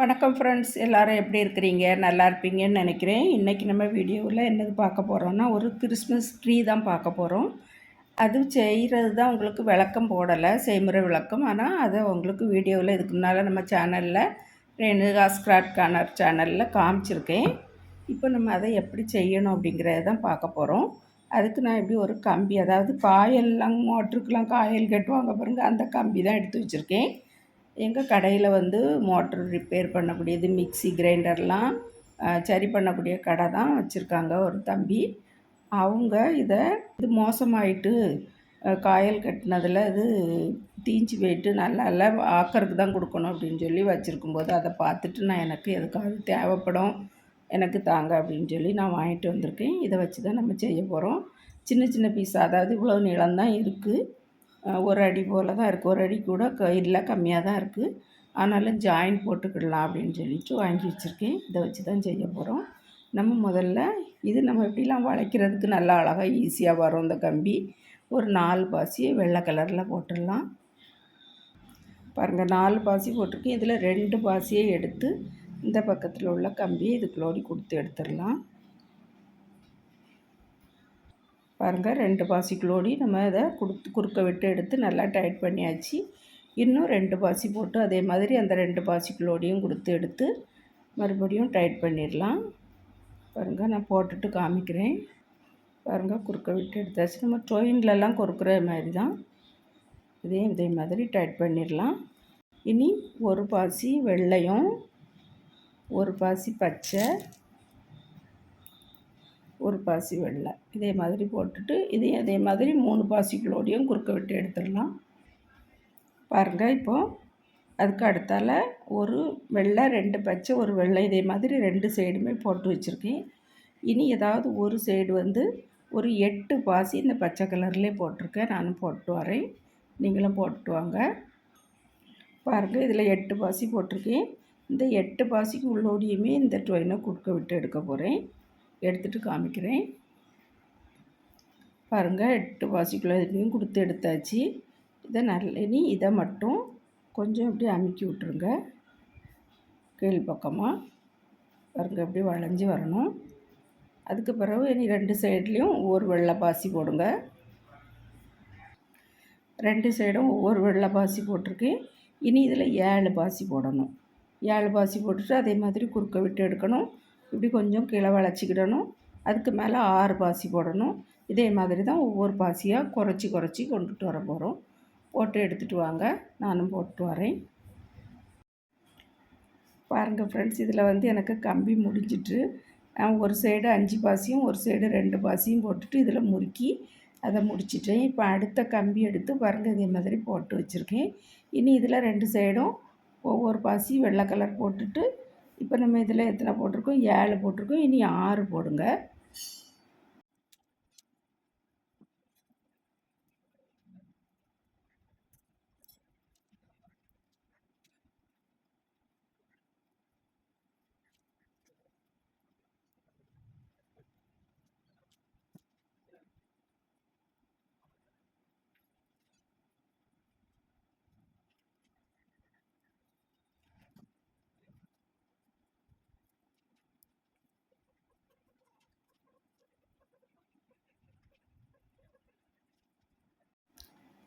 வணக்கம் ஃப்ரெண்ட்ஸ் எல்லோரும் எப்படி இருக்கிறீங்க? நல்லா இருப்பீங்கன்னு நினைக்கிறேன். இன்றைக்கி நம்ம வீடியோவில் என்னது பார்க்க போகிறோன்னா ஒரு கிறிஸ்மஸ் ட்ரீ தான் பார்க்க போகிறோம் அது செய்கிறது தான் உங்களுக்கு விளக்கம் போடலை செய்முறை விளக்கம். ஆனால் அதை உங்களுக்கு வீடியோவில் இதுக்கு முன்னால் நம்ம சேனலில் ரேணுகா ஸ்கிராட் கார்னர் சேனலில் காமிச்சிருக்கேன். இப்போ நம்ம அதை எப்படி செய்யணும் அப்படிங்கிறத தான் பார்க்க போகிறோம் அதுக்கு நான் எப்படி ஒரு கம்பி அதாவது காயெல்லாம் மோட்டருக்கெலாம் காயல் கட்டுவாங்க பாருங்கள் அந்த கம்பி தான் எடுத்து வச்சுருக்கேன். எங்கள் கடையில் வந்து மோட்ரு ரிப்பேர் பண்ணக்கூடியது மிக்சி கிரைண்டர்லாம் சரி பண்ணக்கூடிய கடை தான் வச்சுருக்காங்க ஒரு தம்பி. அவங்க இதை இது மோசமாயிட்டு காயல் கட்டினதில் இது தீஞ்சு போயிட்டு நல்லா இல்லை ஆக்கருக்கு தான் கொடுக்கணும் அப்படின்னு சொல்லி வச்சுருக்கும்போது அதை பார்த்துட்டு நான் எனக்கு எதுக்காவது தேவைப்படும் எனக்கு தாங்க அப்படின்னு சொல்லி நான் வாங்கிட்டு வந்திருக்கேன். இதை வச்சு தான் நம்ம செய்ய போகிறோம் சின்ன சின்ன பீஸ் அதாவது இவ்வளோ நிலம்தான் இருக்குது ஒரு அடி போல் தான் இருக்குது ஒரு அடி கூட க இல்லை கம்மியாக தான் இருக்குது ஆனாலும் ஜாயின் போட்டுக்கிடலாம் அப்படின்னு சொல்லிட்டு வாங்கி வச்சுருக்கேன். இதை வச்சு தான் செய்ய போகிறோம் நம்ம முதல்ல இது நம்ம எப்படிலாம் வளைக்கிறதுக்கு நல்லா அழகாக ஈஸியாக வரும். இந்த கம்பி ஒரு நாலு பாசியை வெள்ளை கலரில் போட்டுடலாம். பாருங்கள் நாலு பாசி போட்டிருக்கேன். இதில் ரெண்டு பாசியை எடுத்து இந்த பக்கத்தில் உள்ள கம்பியை இதுக்குள்ளோடி கொடுத்து எடுத்துடலாம். பாருங்கள் ரெண்டு பாசி நம்ம இதை கொடுத்து குறுக்க விட்டு எடுத்து நல்லா டைட் பண்ணியாச்சு. இன்னும் ரெண்டு பாசி போட்டு அதே மாதிரி அந்த ரெண்டு பாசி கொடுத்து எடுத்து மறுபடியும் டைட் பண்ணிடலாம். பாருங்கள் நான் போட்டுட்டு காமிக்கிறேன். பாருங்கள் குறுக்க விட்டு எடுத்தாச்சு. நம்ம ட்ரெயின்லலாம் குறுக்கிற மாதிரி தான். இதே இதே மாதிரி டைட் பண்ணிடலாம். இனி ஒரு பாசி வெள்ளையும் ஒரு பாசி பச்சை ஒரு பாசி வெள்ளை. இதே மாதிரி போட்டுட்டு இதையும் அதே மாதிரி மூணு பாசிகளோடையும் குறுக்க விட்டு எடுத்துடலாம். பாருங்கள் இப்போது அதுக்கு அடுத்தால் ஒரு வெள்ளை ரெண்டு பச்சை ஒரு வெள்ளை இதே மாதிரி ரெண்டு சைடுமே போட்டு வச்சுருக்கேன். இனி ஏதாவது ஒரு சைடு வந்து ஒரு எட்டு பாசி இந்த பச்சை கலர்லேயே போட்டிருக்கேன். நானும் போட்டு வரேன். நீங்களும் போட்டு வாங்க. பாருங்கள் இதில் எட்டு பாசி போட்டிருக்கேன். இந்த எட்டு பாசிக்கு உள்ளோடையுமே இந்த ட்ரெயினை குறுக்க விட்டு எடுக்க போகிறேன் எடுத்துகிட்டு காமிக்கிறேன். பாருங்கள் எட்டு வாசிக்குள்ள இதுலேயும் கொடுத்து எடுத்தாச்சு. இதை நல்ல இனி இதை மட்டும் கொஞ்சம் இப்படி அமுக்கி விட்ருங்க கீழ் பக்கமாக பாருங்கள் இப்படி வளைஞ்சி வரணும். அதுக்கு பிறகு இனி ரெண்டு சைட்லேயும் ஒவ்வொரு வெள்ளை பாசி போடுங்க. ரெண்டு சைடும் ஒவ்வொரு வெள்ளை பாசி போட்டிருக்கேன் இனி இதில் ஏழு பாசி போடணும். ஏழு பாசி போட்டுட்டு அதே மாதிரி குறுக்க விட்டு எடுக்கணும். இப்படி கொஞ்சம் கீழே வளைச்சிக்கிடணும் அதுக்கு மேலே ஆறு பாசி போடணும். இதே மாதிரி தான் ஒவ்வொரு பாசியாக குறைச்சி குறைச்சி கொண்டுட்டு வர போகிறோம். போட்டு எடுத்துகிட்டு வாங்க. நானும் போட்டு வரேன். பாருங்கள் ஃப்ரெண்ட்ஸ் இதில் வந்து எனக்கு கம்பி முடிஞ்சிட்டு ஒரு சைடு அஞ்சு பாசியும் ஒரு சைடு ரெண்டு பாசியும் போட்டுட்டு இதில் முறுக்கி அதை முடிச்சிட்டேன். இப்போ அடுத்த கம்பி எடுத்து பாருங்கள் இதே மாதிரி போட்டு வச்சுருக்கேன். இனி இதில் ரெண்டு சைடும் ஒவ்வொரு பாசி வெள்ளை கலர் போட்டுட்டு இப்போ நம்ம இதில் எத்தனை போட்டிருக்கோம்? ஏழு போட்டிருக்கோம். இனி ஆறு போடுங்க.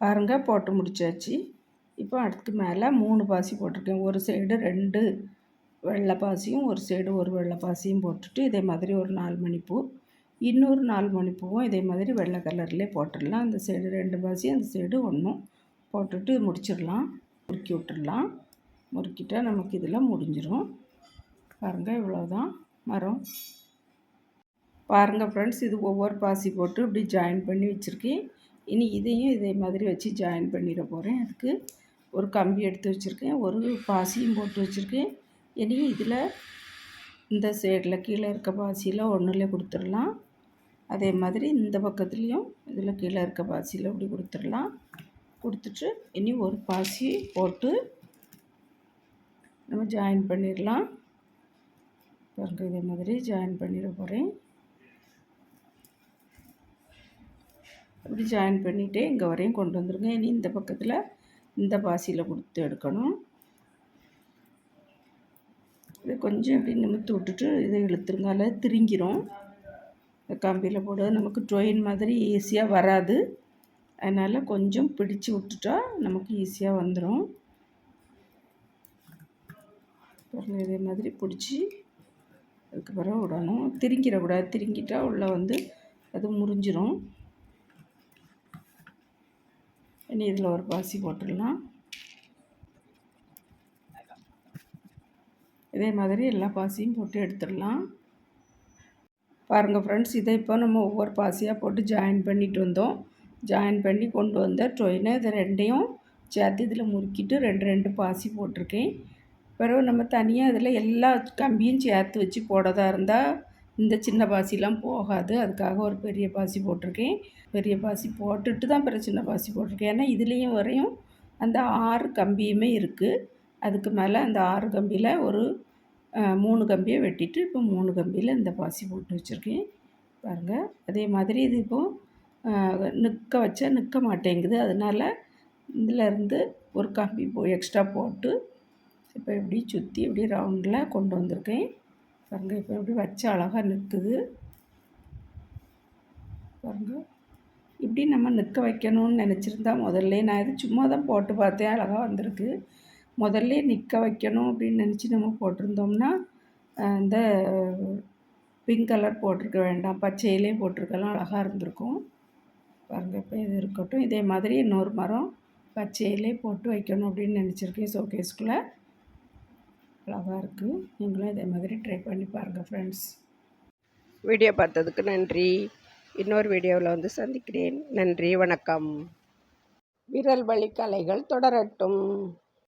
பாருங்கள் போட்டு முடிச்சாச்சு. இப்போ அடுத்து மேலே மூணு பாசி போட்டிருக்கேன். ஒரு சைடு ரெண்டு வெள்ளை பாசியும் ஒரு சைடு ஒரு வெள்ளை பாசியும் போட்டுட்டு இதே மாதிரி ஒரு நாலு மணிப்பூ. இன்னொரு நாலு மணிப்பூவும் இதே மாதிரி வெள்ளை கலர்லேயே போட்டுடலாம். அந்த சைடு ரெண்டு பாசி அந்த சைடு ஒன்றும் போட்டுட்டு முடிச்சிடலாம். முறுக்கி விட்டுடலாம். முறுக்கிட்டால் நமக்கு இதில் முடிஞ்சிடும் பாருங்கள் இவ்வளோதான் மரம். பாருங்கள் ஃப்ரெண்ட்ஸ் இது ஒவ்வொரு பாசி போட்டு இப்படி ஜாயின் பண்ணி வச்சுருக்கேன். இனி இதையும் இதே மாதிரி வச்சு ஜாயின் பண்ணிட போகிறேன் அதுக்கு ஒரு கம்பி எடுத்து வச்சுருக்கேன். ஒரு பாசியும் போட்டு வச்சுருக்கேன். இனி இதில் இந்த சைடில் கீழே இருக்க பாசியில் ஒன்றுலே கொடுத்துடலாம். அதே மாதிரி இந்த பக்கத்துலேயும் இதில் கீழே இருக்க பாசியில் இப்படி கொடுத்துடலாம். கொடுத்துட்டு இனி ஒரு பாசி போட்டு நம்ம ஜாயின் பண்ணிடலாம். பாருங்கள் இதே மாதிரி ஜாயின் பண்ணிட போகிறேன் அப்படி ஜாயின் பண்ணிவிட்டு இங்கே வரையும் கொண்டு வந்துடுங்க இனி இந்த பக்கத்தில் இந்த பாசியில் கொடுத்து எடுக்கணும். இதை கொஞ்சம் இப்படி நிமித்து விட்டுட்டு இதை இழுத்துருங்க. அதில் திரிங்கிரும். கம்பியில் போட நமக்கு ட்ரெயின் மாதிரி ஈஸியாக வராது. அதனால் கொஞ்சம் பிடிச்சு விட்டுட்டா நமக்கு ஈஸியாக வந்துடும் பாருங்கள் இதே மாதிரி பிடிச்சி அதுக்கப்புறம் விடணும். திரிங்கிடக்கூடாது. திருங்கிட்டால் உள்ளே வந்து அது முறிஞ்சிரும். இனி இதில் ஒரு பாசி போட்டுடலாம். இதே மாதிரி எல்லா பாசியும் போட்டு எடுத்துடலாம். பாருங்கள் ஃப்ரெண்ட்ஸ் இதை இப்போ நம்ம ஒவ்வொரு பாசியாக போட்டு ஜாயின் பண்ணிட்டு வந்தோம். ஜாயின் பண்ணி கொண்டு வந்த ட்ரெயினை இதை ரெண்டையும் சேர்த்து இதில் முறுக்கிட்டு ரெண்டு ரெண்டு பாசி போட்டிருக்கேன். பிறகு நம்ம தனியாக இதில் எல்லா கம்பியும் சேர்த்து வச்சு போடதா இருந்தால் இந்த சின்ன பாசிலாம் போகாது. அதுக்காக ஒரு பெரிய பாசி போட்டிருக்கேன். பெரிய பாசி போட்டுட்டு தான் பிற சின்ன பாசி போட்டிருக்கேன். ஏன்னா இதுலேயும் வரையும் அந்த ஆறு கம்பியுமே இருக்குது அதுக்கு மேலே அந்த ஆறு கம்பியில் ஒரு மூணு கம்பியை வெட்டிட்டு இப்போ மூணு கம்பியில் இந்த பாசி போட்டு வச்சுருக்கேன். பாருங்கள் அதே மாதிரி இது இப்போது நிற்க வச்சா நிற்க மாட்டேங்குது. அதனால் இதிலேருந்து ஒரு கம்பி போ எக்ஸ்ட்ரா போட்டு இப்போ இப்படி சுற்றி இப்படி ரவுண்டில் கொண்டு வந்திருக்கேன். பாருங்கள் இப்போ இப்படி வச்சு அழகாக நிற்குது பாருங்கள் இப்படி நம்ம நிற்க வைக்கணும்னு நினச்சிருந்தா முதல்ல நான் இது சும்மா தான் போட்டு பார்த்தேன் அழகாக வந்திருக்கு. முதல்ல நிற்க வைக்கணும் அப்படின்னு நினச்சி நம்ம போட்டிருந்தோம்னா இந்த பிங்க் கலர் போட்டிருக்க வேண்டாம் பச்சையிலே போட்டிருக்கலாம் அழகாக இருந்திருக்கும். பாருங்கள் இப்போ இது இருக்கட்டும். இதே மாதிரி இன்னொரு மரம் பச்சையிலே போட்டு வைக்கணும் அப்படின்னு நினச்சிருக்கேன் ஷோகேஸ்குள்ளே அழகாக இருக்குது நீங்களும் இதே மாதிரி ட்ரை பண்ணி பாருங்கள் ஃப்ரெண்ட்ஸ் வீடியோ பார்த்ததுக்கு நன்றி. இன்னொரு வீடியோவில் வந்து சந்திக்கிறேன். நன்றி வணக்கம். விரல் வழி கலைகள் தொடரட்டும்.